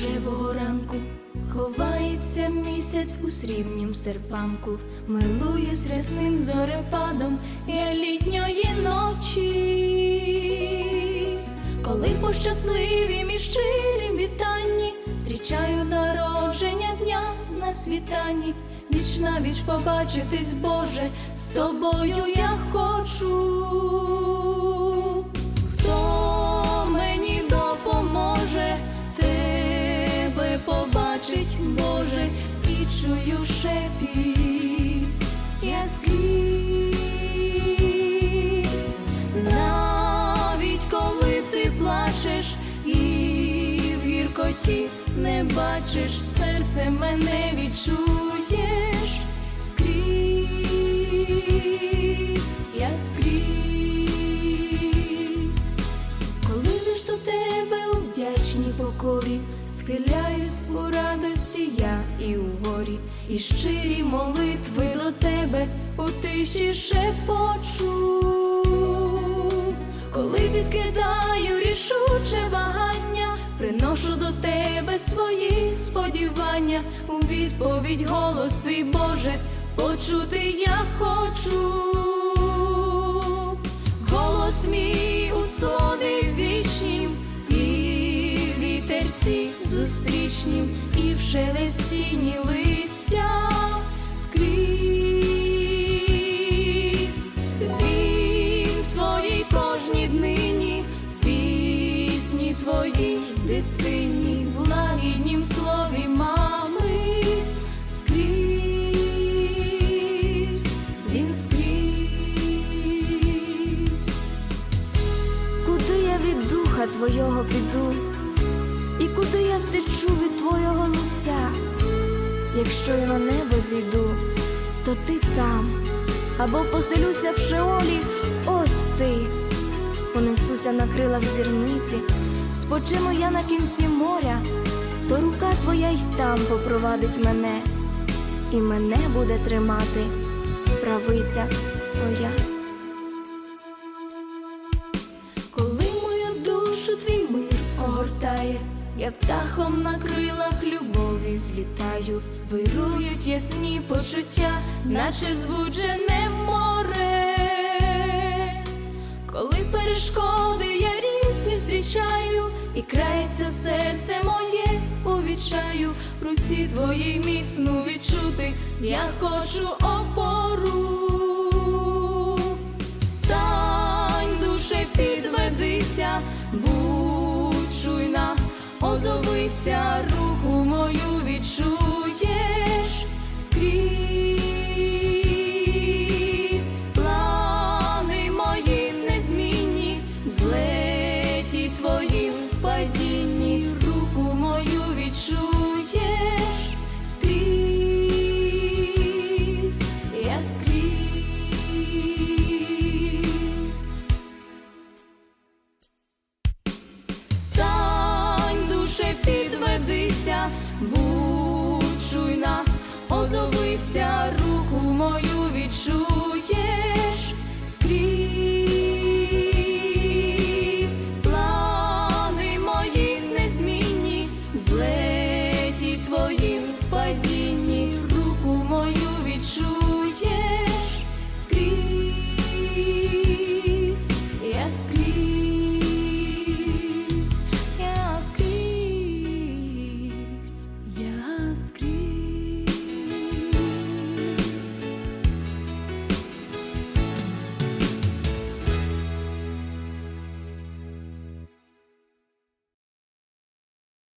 рожевого ранку ховається місяць у срібнім серпанку, милуюсь рясним зорепадом я літньої ночі, коли по щасливім і щирім вітанні зустрічаю народження дня на світанні. Віч на віч побачитись, Боже, з тобою я хочу. Побачить, Боже, і чую шепіт. Я скрізь, навіть коли ти плачеш і в гіркоті не бачиш, серце мене відчуєш. Скрізь, я скрізь. Коли лиш до тебе у вдячній покорі, схиляюсь у радості я і у горі, і щирі молитви до тебе у тиші шепочу. Коли відкидаю рішуче вагання, приношу до тебе свої сподівання, у відповідь голос твій Боже, почути я хочу. Голос мій у слові вічнім, і вітерці зустрічнім, і в листя скрізь. Він в твоїй кожній днині, в пісні твоїй дитині, в лагіднім слові мами скрізь, він скрізь. Куди я від духа твого піду, і куди я втечу від твого? Якщо я на небо зійду, то ти там, або поселюся в шеолі, ось ти, понесуся на крилах зірниці, спочину я на кінці моря, то рука твоя й там попровадить мене, і мене буде тримати правиця твоя. Я птахом на крилах любові злітаю, вирують ясні почуття, наче збуджене море. Коли перешкоди я різні зустрічаю, і крається серце моє у відчаю, в руці твоїй міцну відчути, я хочу опору. Озовися, руку мою відчуєш скрізь.